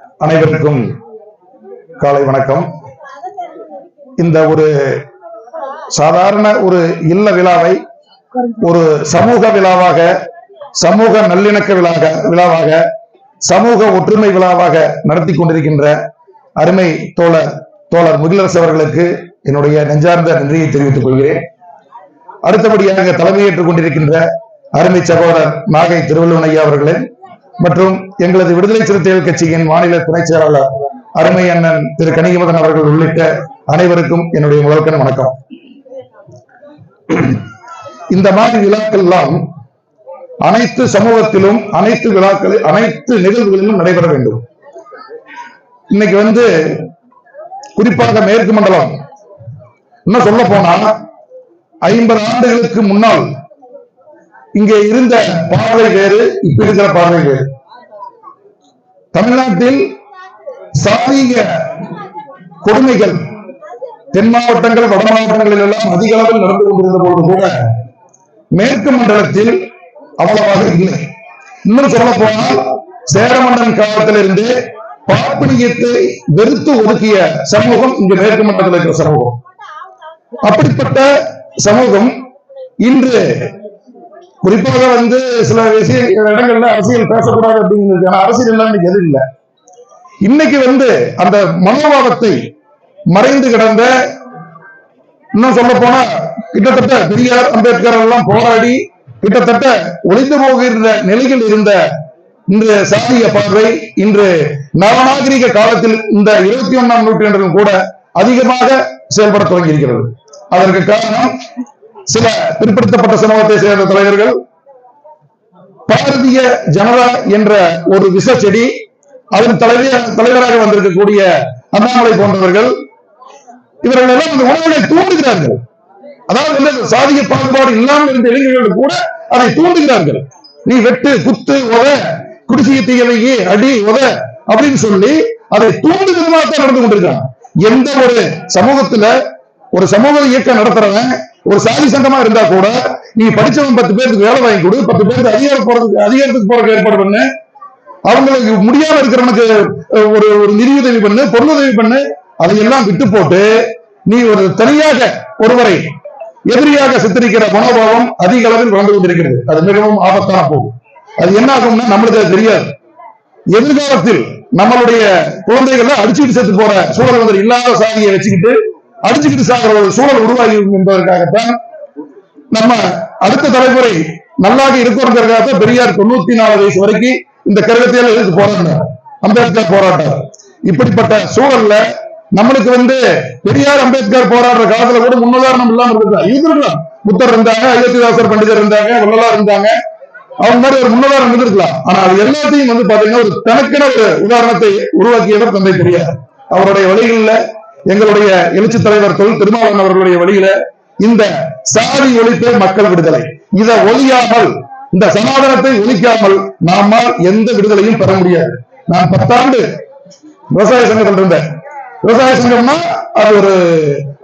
அனைவருக்கும் காலை வணக்கம். இந்த ஒரு சாதாரண ஒரு இல்ல விழாவை ஒரு சமூக விழாவாக சமூக நல்லிணக்க விழாக விழாவாக சமூக ஒற்றுமை விழாவாக நடத்தி கொண்டிருக்கின்ற அருமை தோழர் தோழர் முகிலரசு அவர்களுக்கு என்னுடைய நெஞ்சார்ந்த நன்றியை தெரிவித்துக் கொள்கிறேன். அடுத்தபடியாக தலைமையேற்றுக் கொண்டிருக்கின்ற அருமை சகோதரர் நாகை திருவள்ளுவனையா அவர்களே மற்றும் எங்களது விடுதலை சிறுத்தைகள் கட்சியின் மாநில துணைச் செயலாளர் அருமை அண்ணன் திரு கனிகமதன் அவர்கள் உள்ளிட்ட அனைவருக்கும் என்னுடைய முதற்கன வணக்கம். இந்த மாதிரி விழாக்கள் எல்லாம் அனைத்து சமூகத்திலும் அனைத்து விழாக்களில் அனைத்து நிகழ்வுகளிலும் நடைபெற வேண்டும். இன்னைக்கு வந்து குறிப்பாக மேற்கு மண்டலம். இன்னும் சொல்ல போனா ஐம்பது ஆண்டுகளுக்கு முன்னால் இங்கே இருந்த பார்வை வேறு இப்ப இருக்கிற பார்வை வேறு. தமிழ்நாட்டில் சாதிக கொடுமைகள் தென் மாவட்டங்கள் வட மாவட்டங்களில் எல்லாம் அதிக அளவில் நடந்து கொண்டிருந்த பொழுது கூட மேற்கு மண்டலத்தில் அவ்வளவாக இல்லை. இன்னும் சொல்ல போனால் சேரமன்னன் காலத்திலிருந்து பார்ப்பனியத்தை வெறுத்து ஒதுக்கிய சமூகம் இங்கு மேற்கு மண்டலத்தில் இருக்கிற சமூகம். அப்படிப்பட்ட சமூகம் இன்று குறிப்பாக வந்து சில விஷய இடங்கள்ல அரசியல் பேசக்கூடாது அப்படிங்கிறது அரசியல் எல்லாம் இன்னைக்கு எதுவும் இல்லை. இன்னைக்கு வந்து அந்த மனோபாவத்தை மறைந்து கிடந்த இன்னும் சொல்ல போனா கிட்டத்தட்ட பெரியார் அம்பேத்கர் எல்லாம் போராடி கிட்டத்தட்ட ஒளிந்து போகிற நிலையில் இருந்த இன்று சாதிய பார்வை இன்று நவநாகரிக காலத்தில் இந்த இருபத்தி ஒன்னாம் நூற்றாண்டிலும் கூட அதிகமாக செயல்பட தொடங்கி இருக்கிறது அதற்கு காரணம் சில பிற்படுத்தப்பட்ட சமூகத்தை சேர்ந்த தலைவர்கள் பாரதிய ஜனதா என்ற ஒரு விச செடி அதன் தலைவர் தலைவராக வந்திருக்கக்கூடிய அண்ணாமலை போன்றவர்கள் இவர்கள் எல்லாம் இந்த உணவுகளை தூண்டுகிறார்கள். அதாவது வந்து சாதிய பாகுபாடு இல்லாமல் இருந்த இளைஞர்கள் கூட அதை தூண்டுகிறார்கள். நீ வெட்டு குத்து உத குடிசையை தீயவையே அடி உத அப்படின்னு சொல்லி அதை தூண்டு தான் நடந்து கொண்டிருக்காங்க எந்த ஒரு சமூகத்துல ஒரு சமூக இயக்கம் நடத்துறவன் ஒரு சாதி சங்கமா இருந்தா கூட நீ படிச்சவன் பத்து பேருக்கு வேலை வாங்கி கொடு பத்து பேருக்கு அதிகாரம் போறதுக்கு அதிகாரத்துக்கு போறதுக்கு ஏற்பாடு பண்ணு. அவங்களுக்கு முடியாம இருக்கிறவனுக்கு ஒரு ஒரு நிதியுதவி பண்ணு பொருளுதவி பண்ணு அதையெல்லாம் விட்டு போட்டு நீ ஒரு தனியாக ஒருவரை எதிரியாக சித்தரிக்கிற மனோபாவம் அதிக அளவில் வளர்ந்து கொண்டிருக்கிறது. அது மிகவும் ஆபத்தான போகும் அது என்ன ஆகும்னா நம்மளுக்கு அது தெரியாது. எதிர்காலத்தில் நம்மளுடைய குழந்தைகள்லாம் அடிச்சுக்கிட்டு செத்து போற சூழல் வந்து இல்லாத சாதியை வச்சுக்கிட்டு அடிச்சுக்கிட்டு சாகிற ஒரு சூழல் உருவாகி என்பதற்காகத்தான் நம்ம அடுத்த தலைமுறை நல்லாக இருக்கிறதுக்காக பெரியார் தொண்ணூத்தி நாலு வயசு வரைக்கும் இந்த கருகத்தையில எதிர்த்து போராடினார். அம்பேத்கர் போராட்டார். இப்படிப்பட்ட சூழல்ல நம்மளுக்கு வந்து பெரியார் அம்பேத்கர் போராடுற காலத்துல கூட முன்னுதாரணம் இல்லாம இருந்திருக்கலாம் இருந்திருக்கலாம். புத்தர் இருந்தாங்க அயோத்திதாசர் பண்டிதர் இருந்தாங்க வள்ளலா இருந்தாங்க. அவங்க மாதிரி ஒரு முன்னுதாரணம் இருந்திருக்கலாம். ஆனா அது எல்லாத்தையும் வந்து பாத்தீங்கன்னா ஒரு தனக்கென ஒரு உதாரணத்தை உருவாக்கியவர் தந்தை பெரியார். அவருடைய வழிகளில் எங்களுடைய எழுச்சி தலைவர் தொல் திருமாவளவன் அவர்களுடைய வழியில இந்த சாதி ஒழிப்பே மக்கள் விடுதலை. இதை ஒழியாமல் இந்த சமாதானத்தை ஒழிக்காமல் நம்மால் எந்த விடுதலையும் பெற முடியாது. நான் பத்தாண்டு விவசாய சங்கத்தில் இருந்தேன். விவசாய சங்கம்னா அது ஒரு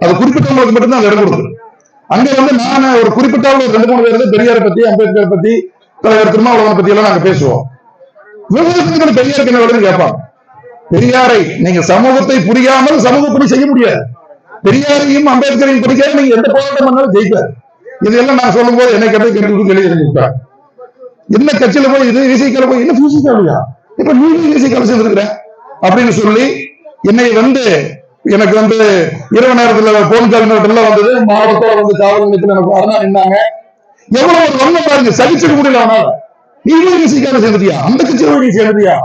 அது குறிப்பிட்டவங்களுக்கு மட்டும்தான் இடம் கொடுக்குது. அங்க வந்து நான் ஒரு குறிப்பிட்ட ரெண்டு மூணு பேர் வந்து பெரியாரை பத்தி அம்பேத்கர் பத்தி தலைவர் திருமாவளவனை பத்தி எல்லாம் நாங்க பேசுவோம். விவசாய சங்கத்தில் பெரியாருக்கு என்ன கேட்பாங்க. பெரியாரை நீங்க சமூகத்தை புரியாமல் சமூக பணி செய்ய முடியாது. பெரியாரையும் அம்பேத்கரையும் பிடிக்காது நீங்க எந்த போராட்டம் பண்ணாலும் ஜெயிப்பார் இதெல்லாம் நான் சொல்லும் போது என்னை கேட்டு கேட்டு வெளியே என்ன கட்சியில போய் இது விசிக்கால போய் என்ன விசிக்காலையா இப்ப நீங்க விசிக்கால சேர்ந்துருக்கிற? அப்படின்னு சொல்லி என்னை வந்து எனக்கு வந்து இரவு நேரத்துல போன் கால் நேரத்துல வந்தது. மாவட்டத்தோட வந்து காவல் நிலையத்தில் எனக்கு அரணா நின்னாங்க. எவ்வளவு ஒரு வண்ணம் பாருங்க சகிச்சுக்க முடியல ஆனால் நீங்களும் விசிக்கால சேர்ந்துட்டியா? அந்த கட்சியில போய் நீ சேர்ந்துட்டியா?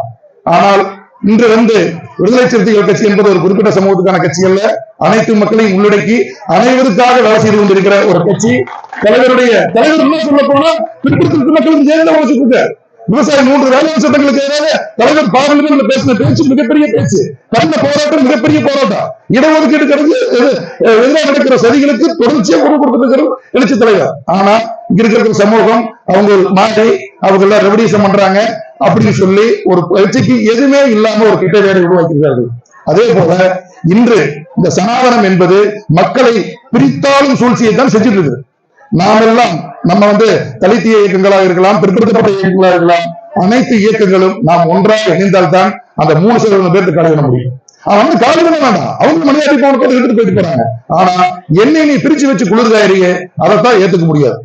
ஆனால் இன்று வந்து விடுதலை சிறுத்தைகள் கட்சி என்பது ஒரு குறிப்பிட்ட சமூகத்துக்கான கட்சி அல்ல. அனைத்து மக்களையும் உள்ளடக்கி அனைவருக்காக வேலை செய்து கொண்டிருக்கிற ஒரு கட்சி. தலைவருடைய தலைவர் என்ன சொல்ல போனா பிற்படுத்த மக்களுக்கு ஜெயலலிதா உழைச்சிட்டு இருக்காரு. விவசாய மூன்று வேளாண் சட்டங்களுக்கு எதிராக தலைவர் பாராளுமன்ற பேசின பேச்சு மிகப்பெரிய பேச்சு. கடந்த போராட்டம் மிகப்பெரிய போராட்டம். இடஒதுக்கீடு கடந்து எதிராக நடக்கிற சதிகளுக்கு தொடர்ச்சியாக குரல் கொடுத்திருக்கிற எழுச்சி தலைவர். ஆனா இங்க இருக்கிற சமூகம் அவங்க ஒரு மாறி அவங்க எல்லாம் ரெவடியூஷன் பண்றாங்க. அப்படின்னு சொல்லி ஒரு பயிற்சிக்கு எதுவுமே இல்லாம ஒரு கிட்ட வேலை உருவாக்கியிருக்கார்கள் அதே போல இன்று இந்த சனாதனம் என்பது மக்களை பிரித்தாலும் சூழ்ச்சியை தான் செஞ்சுட்டு இருக்குது நாமெல்லாம் நம்ம வந்து தலித்திய இயக்கங்களாக இருக்கலாம் பிற்படுத்தப்பட்ட இயக்கங்களாக இருக்கலாம் அனைத்து இயக்கங்களும் நாம் ஒன்றாக இணைந்தால்தான் அந்த மூணு சதவீதம் பேருக்கு காலி முடியும். அவன் வந்து காலி பண்ண வேண்டாம். அவங்க மணியாட்டி போன கூட எடுத்துட்டு போயிட்டு போறாங்க. ஆனா என்னை நீ பிரிச்சு வச்சு குளிர்காயிறியே அதைத்தான் ஏத்துக்க முடியாது.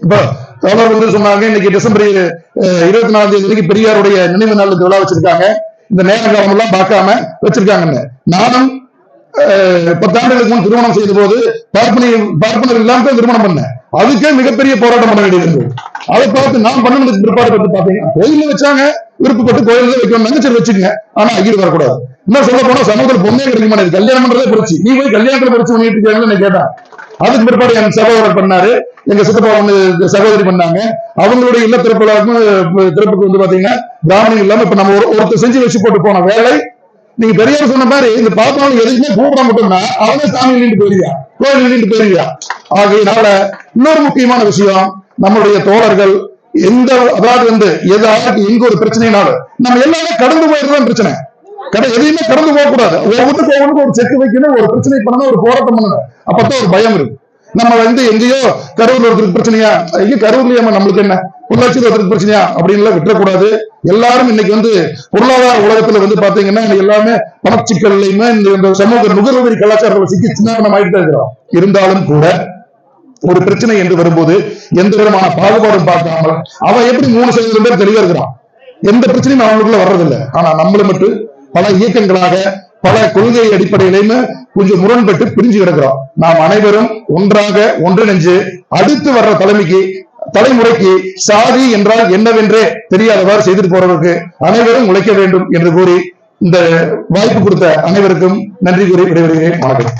இப்ப தோழர் வந்து சொன்னாங்க இன்னைக்கு டிசம்பர் இருபத்தி நாலாம் தேதி வரைக்கும் பெரியாருடைய நினைவு நாளுக்கு விழா வச்சிருக்காங்க. இந்த நேர காலம் எல்லாம் பார்க்காம வச்சிருக்காங்கன்னு. நானும் பத்தாண்டுகளுக்கு முன் திருமணம் செய்த போது பார்ப்பனை பார்ப்பனர் இல்லாமல் திருமணம் பண்ணேன். அதுக்கே மிகப்பெரிய போராட்டம் பண்ண வேண்டியது இருந்தது. அதை பார்த்து நான் பண்ணதுக்கு பிற்பாடு பார்த்து பாத்தீங்கன்னா கோயில்ல வச்சாங்க விருப்பப்பட்டு கோயில்ல வைக்கணும் சரி வச்சுக்கங்க. ஆனா ஐயர் வரக்கூடாது. இன்னும் சொல்ல போனா சமூகத்தில் பொண்ணே கிடைக்க மாட்டேங்குது. கல்யாணம் பண்றதே பிடிச்சி நீ போய் கல்யாணத்துல பிடிச்சி பண்ணிட்டு இருக்காங்கன்னு நான் கேட்டேன். அதுக்கு பிற்பாடு என் சகோதரர் பண்ணாரு. எங்க சித்தப்பா ஒண்ணு சகோதரி பண்ணாங்க. அவங்களுடைய இல்ல திறப்புலாக்கும் திறப்புக்கு வந்து பாத்தீங்கன்னா பிராமணன் இல்லாம இப்ப நம்ம ஒரு- ஒருத்தர் செஞ்சு வச்சு போட்டு போன வேலை நீங்க பெரியவர் சொன்ன மாதிரி இந்த பாப்பாவும் எதுக்குமே கூப்பிட மட்டும்னா அவனே சாமி நின்று போயிருவியா கோயில் நின்று போயிருவியா ஆகையினால இன்னொரு முக்கியமான விஷயம் நம்முடைய தோழர்கள் எந்த அதாவது வந்து எதாவது எங்க ஒரு பிரச்சனைனாலும் நம்ம எல்லாமே கடந்து போயிருந்தோம் பிரச்சனை. கடை எதையுமே கடந்து போக கூடாது ஒவ்வொன்றுக்கு ஒவ்வொன்றுக்கு ஒரு செக் வைக்கணும் ஒரு பிரச்சனை பண்ணணும் ஒரு போராட்டம் பண்ணணும். அப்பதான் ஒரு பயம் இருக்கு. நம்ம வந்து எங்கேயோ கரூர்ல ஒருத்தருக்கு பிரச்சனையா? எங்க கரூர்லயே நம்மளுக்கு என்ன? உள்ளாட்சியில் ஒருத்தருக்கு பிரச்சனையா? அப்படின்னு எல்லாம் விட்டுறக்கூடாது. எல்லாரும் இன்னைக்கு வந்து பொருளாதார உலகத்துல வந்து பாத்தீங்கன்னா எல்லாமே பணச்சிக்கல்லையுமே இந்த சமூக நுகர்வோரி கலாச்சாரத்தில் சிக்கி சின்ன ஆயிட்டு இருக்கிறோம். இருந்தாலும் கூட ஒரு பிரச்சனை என்று வரும்போது எந்த விதமான பாகுபாடும் பார்க்காமல் அவன் எப்படி மூணு சதவீதம் பேர் தெளிவா இருக்கிறான்? எந்த பிரச்சனையும் அவங்களுக்குள்ள வர்றதில்லை. ஆனா நம்மள மட்டும் பல இயக்கங்களாக பல கொள்கை அடிப்படையிலுமே கொஞ்சம் முரண்பட்டு பிரிஞ்சு கிடக்கிறோம். நாம் அனைவரும் ஒன்றாக ஒன்றிணைஞ்சு அடுத்து வர்ற தலைமைக்கு தலைமுறைக்கு சாதி என்றால் என்னவென்றே தெரியாதவாறு செய்துட்டு போறவருக்கு அனைவரும் உழைக்க வேண்டும் என்று கூறி இந்த வாய்ப்பு கொடுத்த அனைவருக்கும் நன்றி கூறி விடைபெறுகிறேன். வணக்கம்.